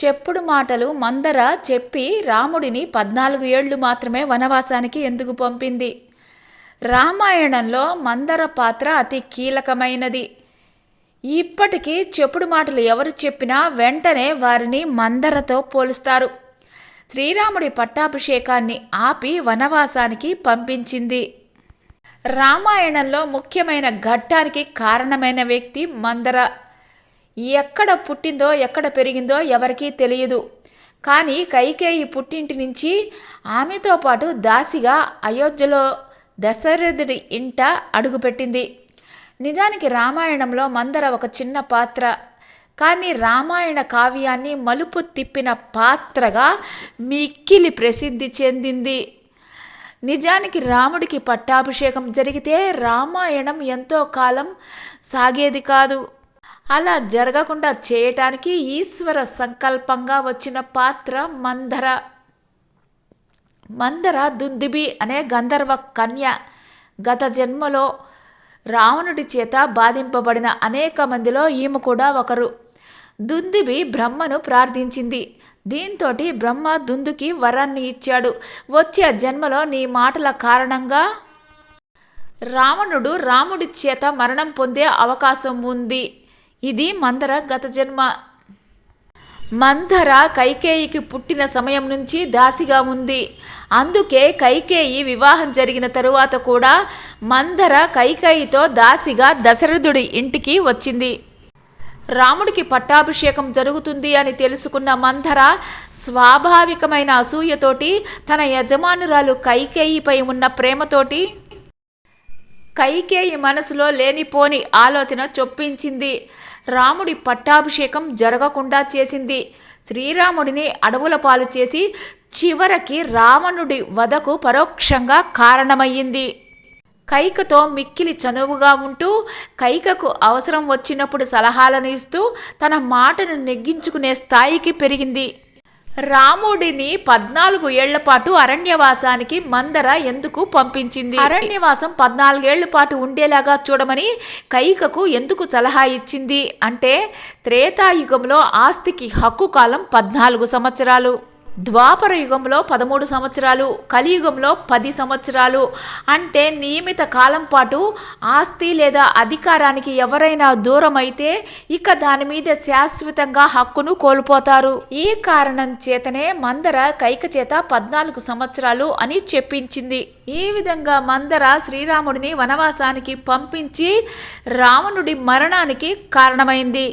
చెప్పుడు మాటలు మందర చెప్పి రాముడిని పద్నాలుగు ఏళ్ళు మాత్రమే వనవాసానికి ఎందుకు పంపింది? రామాయణంలో మందర పాత్ర అతి కీలకమైనది. ఇప్పటికీ చెప్పుడు మాటలు ఎవరు చెప్పినా వెంటనే వారిని మందరతో పోలుస్తారు. శ్రీరాముడి పట్టాభిషేకాన్ని ఆపి వనవాసానికి పంపించింది. రామాయణంలో ముఖ్యమైన ఘట్టానికి కారణమైన వ్యక్తి మందర. ఎక్కడ పుట్టిందో ఎక్కడ పెరిగిందో ఎవరికీ తెలియదు. కానీ కైకేయి పుట్టింటి నుంచి ఆమెతో పాటు దాసిగా అయోధ్యలో దశరథుడి ఇంట అడుగుపెట్టింది. నిజానికి రామాయణంలో మందర ఒక చిన్న పాత్ర. కానీ రామాయణ కావ్యాన్ని మలుపు తిప్పిన పాత్రగా మిక్కిలి ప్రసిద్ధి చెందింది. నిజానికి రాముడికి పట్టాభిషేకం జరిగితే రామాయణం ఎంతో కాలం సాగేది కాదు. అలా జరగకుండా చేయటానికి ఈశ్వర సంకల్పంగా వచ్చిన పాత్ర మందర. మందర దుందిబి అనే గంధర్వ కన్య గత జన్మలో రావణుడి చేత బాధింపబడిన అనేక మందిలో ఈమె కూడా ఒకరు. దుందిబి బ్రహ్మను ప్రార్థించింది. దీంతో బ్రహ్మ దుందుకి వరాన్ని ఇచ్చాడు. వచ్చే జన్మలో నీ మాటల కారణంగా రావణుడు రాముడి చేత మరణం పొందే అవకాశం ఉంది. ఇది మందర గత జన్మ. మందర కైకేయికి పుట్టిన సమయం నుంచి దాసిగా ఉంది. అందుకే కైకేయి వివాహం జరిగిన తరువాత కూడా మందర కైకేయితో దాసిగా దశరథుడి ఇంటికి వచ్చింది. రాముడికి పట్టాభిషేకం జరుగుతుంది అని తెలుసుకున్న మందర స్వాభావికమైన అసూయతోటి తన యజమానురాలు కైకేయిపై ఉన్న ప్రేమతోటి కైకేయి మనసులో లేనిపోని ఆలోచన చొప్పించింది. రాముడి పట్టాభిషేకం జరగకుండా చేసింది. శ్రీరాముడిని అడవుల పాలు చేసి చివరికి రావణుడి వధకు పరోక్షంగా కారణమయ్యింది. కైకతో మిక్కిలి చనువుగా ఉంటూ కైకకు అవసరం వచ్చినప్పుడు సలహాలను ఇస్తూ తన మాటను నెగ్గించుకునే స్థాయికి పెరిగింది. రాముడిని పద్నాలుగు ఏళ్ళ పాటు అరణ్యవాసానికి మందర ఎందుకు పంపించింది? అరణ్యవాసం పద్నాలుగేళ్ళ పాటు ఉండేలాగా చూడమని కైకకు ఎందుకు సలహా ఇచ్చింది? అంటే త్రేతాయుగంలో ఆస్తికి హక్కు కాలం పద్నాలుగు సంవత్సరాలు. ద్వాపర యుగంలో పదమూడు సంవత్సరాలు కలియుగంలో పది సంవత్సరాలు అంటే నియమిత కాలం పాటు ఆస్తి లేదా అధికారానికి ఎవరైనా దూరం అయితే ఇక దాని మీద శాశ్వతంగా హక్కును కోల్పోతారు. ఈ కారణం చేతనే మందర కైక చేత పద్నాలుగు సంవత్సరాలు అని చెప్పించింది. ఈ విధంగా మందర శ్రీరాముడిని వనవాసానికి పంపించి రావణుడి మరణానికి కారణమైంది.